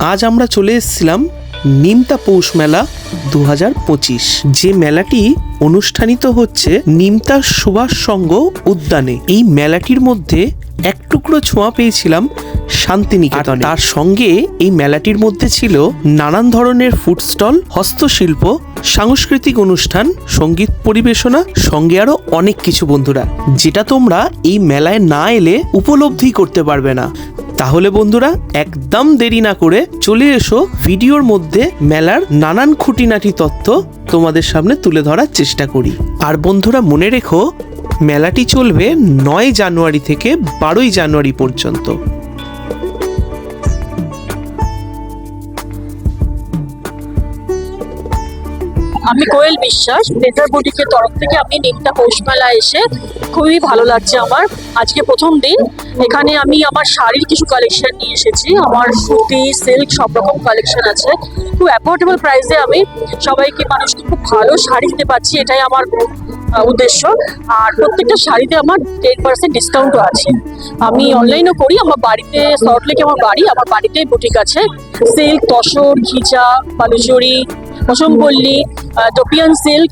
আজ আমরা চলে এসেছিলাম নিমতা পৌষ মেলা দু হাজার পঁচিশ। যে মেলাটি অনুষ্ঠানিত হচ্ছে নিমতা সুভাষ সংঘ উদ্যানে। এই মেলাটির মধ্যে এক টুকরো ছোঁয়া পেয়েছিলাম শান্তিনিকেতনে। তার সঙ্গে এই মেলাটির মধ্যে ছিল নানান ধরনের ফুড স্টল, হস্তশিল্প, সাংস্কৃতিক অনুষ্ঠান, সংগীত পরিবেশনা, সঙ্গে আরও অনেক কিছু বন্ধুরা। যেটা তোমরা এই মেলায় না এলে উপলব্ধি করতে পারবে না। তাহলে বন্ধুরা, একদম দেরি না করে চলে এসো ভিডিওর মধ্যে মেলার নানান খুঁটিনাটি তথ্য তোমাদের সামনে তুলে ধরার চেষ্টা করি। আর বন্ধুরা, মনে রেখো, মেলাটি চলবে নয় জানুয়ারি থেকে বারোই জানুয়ারি পর্যন্ত। আমি কোয়েল বিশ্বাস বেটার বুটিকের তরফ থেকে আমি নিমটা পৌষমেলা এসে খুবই ভালো লাগছে আমার। আজকে প্রথম দিন। এখানে আমি আমার শাড়ির কিছু কালেকশন নিয়ে এসেছি। আমার সুতি সিল্ক সব রকম কালেকশন আছে। খুব অ্যাফোর্ডেবল প্রাইসে আমি সবাইকে, মানুষকে খুব ভালো শাড়ি দিতে পারছি। এটাই আমার উদ্দেশ্য। আর প্রত্যেকটা শাড়িতে আমার টেন পার্সেন্ট ডিসকাউন্টও আছে। আমি অনলাইনও করি। আমার বাড়িতে সল্টলেকে আমার বাড়ি। আমার বাড়িতেই বুটিক আছে। সিল্ক তসর ঘিচা বালুচুরি মসম্পল্লি টোপিয়ান সিল্ক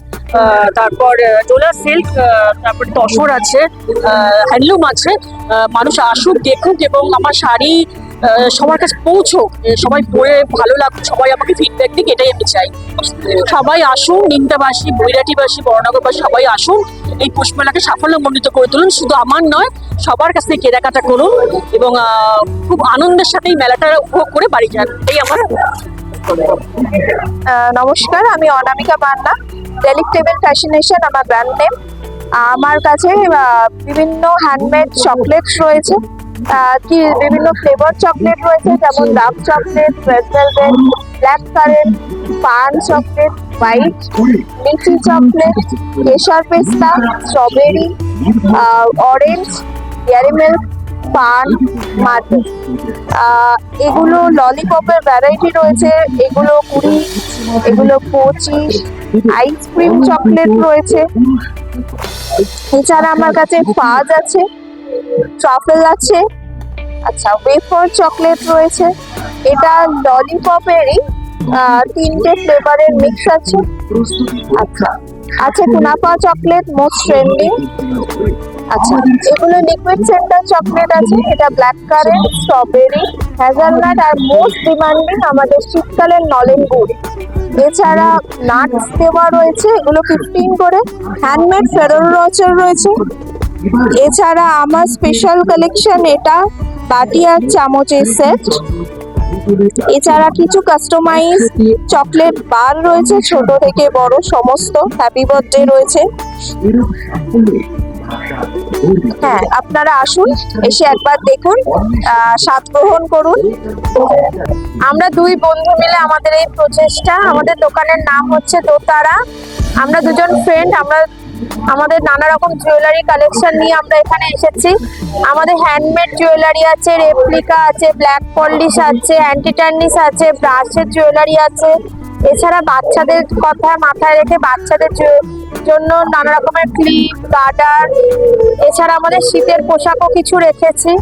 তারপর ডোলা সিল্ক তারপর তসর আছে হ্যান্ডলুম আছে মানুষ আসুক, দেখুক এবং আমার শাড়ি সবার কাছে পৌঁছোক। সবাই পরে ভালো লাগুক, সবাই আমাকে ফিডব্যাক দিক, এটাই আমি চাই। সবাই আসুন, নিমতাবাসী, বৈরাটিবাসী, বড়নগরবাসী, সবাই আসুন, এই পুষ্পমেলাকে সাফল্যমণ্ডিত করে তুলুন। শুধু আমার নয়, সবার কাছ থেকে কেনাকাটা করুন এবং খুব আনন্দের সাথে এই মেলাটা উপভোগ করে বাড়ি যান। এই আমার নমস্কার, আমি অনামিকা মান্না ডেলিকটেবল ফ্যাশনেশন আমার ব্র্যান্ড নেম আমার কাছে বিভিন্ন হ্যান্ডমেড চকলেট রয়েছে। কি বিভিন্ন ফ্লেভার চকলেট রয়েছে, যেমন dark chocolate red velvet blackcurrant paan chocolate white litchi chocolate kesar pista strawberry orange dairy milk পান, মাটি। এগুলো ললিপপের ভ্যারাইটি রয়েছে। এগুলো কুড়ি, এগুলো পঁচিশ আইসক্রিম চকলেট রয়েছে। এছাড়া আমার কাছে ফাজ আছে ট্রাফেল আছে আচ্ছা ওয়েফার চকলেট রয়েছে। এটা ললিপপেরই তিনটে ফ্লেভারের মিক্স আছে। আচ্ছা আছে কুনাফা চকলেট মোস্ট ট্রেন্ডিং আচ্ছা এগুলো লিকুইড সেন্টার চকলেট আছে, এটা ব্ল্যাক কারেন্ট স্ট্রবেরি হ্যাজালনাট আর মোস্ট ডিমান্ডিং আমাদের শীতকালের নলেন গুড় এছাড়া নাটস দেওয়া রয়েছে, এগুলো ফিফটিন করে। হ্যান্ডমেড ফেরোল রচর রয়েছে। এছাড়া আমার স্পেশাল কালেকশন এটা বাটি আর চামচের সেট এছাড়া কিছু কাস্টমাইজ চকলেট বার রয়েছে, ছোট থেকে বড়, সমস্ত। হ্যাপি বার্থডে রয়েছে। হ্যাঁ আপনারা আসুন, এসে একবার দেখুন স্বাদ গ্রহণ করুন। আমরা দুই বন্ধু মিলে আমাদের এই প্রচেষ্টা, আমাদের দোকানের নাম হচ্ছে দোতারা। আমরা দুজন ফ্রেন্ড আমরা আমাদের নানা রকম জুয়েলারি কালেকশন নিয়ে আমরা এখানে এসেছি। আমাদের হ্যান্ডমেড জুয়েলারি আছে রেপ্লিকা আছে ব্ল্যাক পলিশ আছে অ্যান্টিটার্নিস আছে ব্রাশের জুয়েলারি আছে। এছাড়া বাচ্চাদের কথা মাথায় রেখে বাচ্চাদের জন্য নানা রকমের ক্লিপ গার্ডার এছাড়া আমাদের শীতের পোশাকও কিছু রেখেছি।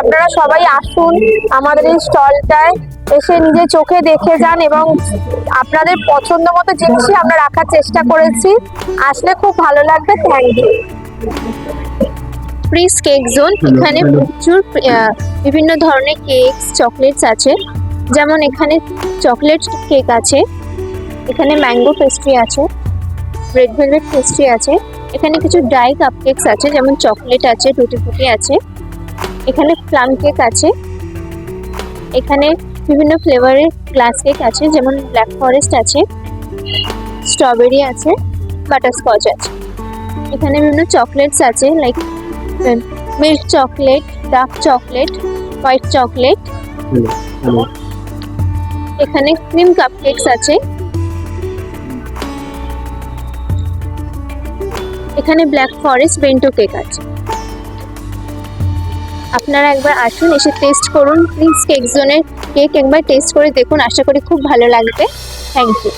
আপনারা সবাই আসুন আমাদের এই স্টলটায় এসে নিজে চোখে দেখে যান এবং আপনাদের পছন্দ মতো জিনিসই আমরা রাখার চেষ্টা করেছি। আসলে খুব ভালো লাগবে thank you please Cake Zone এখানে প্রচুর আহ, বিভিন্ন ধরনের কেকস চকলেটস আছে। যেমন এখানে চকলেট কেক আছে। এখানে ম্যাঙ্গো পেস্ট্রি আছে রেড ভেলভেট পেস্ট্রি আছে এখানে কিছু ড্রাই কাপ কেকস আছে যেমন চকলেট আছে টুটি ফুটি আছে এখানে প্লাম কেক আছে এখানে বিভিন্ন ফ্লেভারের গ্লাস কেক আছে যেমন ব্ল্যাক ফরেস্ট আছে স্ট্রবেরি আছে বাটারস্কচ আছে এখানে বিভিন্ন চকলেটস আছে like milk chocolate dark chocolate white chocolate এখানে ক্রিম কাপকেকস আছে এখানে ব্ল্যাক ফরেস্ট বেন্টো কেক আছে। আপনারা একবার আসুন, এসে টেস্ট করুন। প্লিজ কেক জোনের কেক একবার টেস্ট করে দেখুন। আশা করি খুব ভালো লাগবে। থ্যাংক ইউ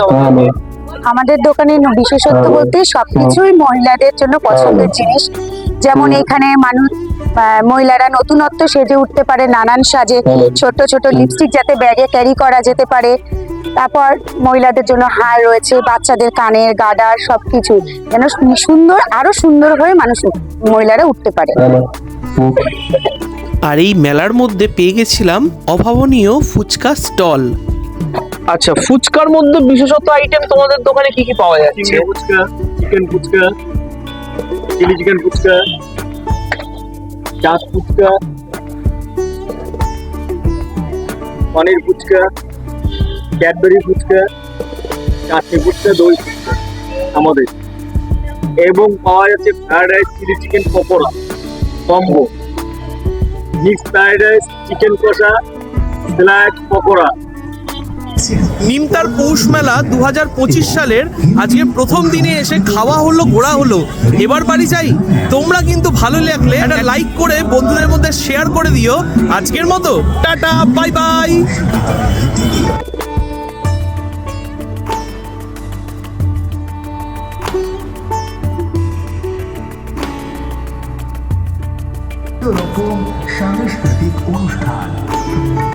দোকানে আমাদের দোকানের বিশেষত্ব বলতে সবকিছুই মহিলাদের জন্য পছন্দের জিনিস। যেমন এখানে মানুষ মহিলারা নতুনত্ব সেজে উঠতে পারে নানান সাজে ছোট ছোট লিপস্টিক যাতে ব্যাগে ক্যারি করা যেতে পারে। তারপর মহিলাদের জন্য হার রয়েছে বাচ্চাদের কানের গাডার সবকিছু যেন সুন্দর আরও সুন্দর হয়ে মানুষ মহিলারা উঠতে পারে। আর এই মেলার মধ্যে পেয়ে গেছিলাম অভাবনীয় ফুচকা স্টল। আচ্ছা ফুচকার মধ্যে বিশেষত আইটেম তোমাদের দোকানে কি কি পাওয়া যাচ্ছে? Fuchka chicken fuchka chilli chicken fuchka chaat fuchka, paneer fuchka, Cadbury fuchka, chutney fuchka, দই ফুচকা, আমাদের। এবং পাওয়া যাচ্ছে fried rice chilli chicken pakora combo mix fried rice chicken কষা স্যালাড পকোড়া। নিমতার পৌষ মেলা দু হাজার পঁচিশ সালের আজকে প্রথম দিনে এসে খাওয়া হলো ঘোরা হলো। এবার বাড়ি যাই। তোমরা কিন্তু ভালো লাগলে একটা লাইক করে বন্ধুদের মধ্যে শেয়ার করে দিও। আজকের মতো, টাটা বাই বাই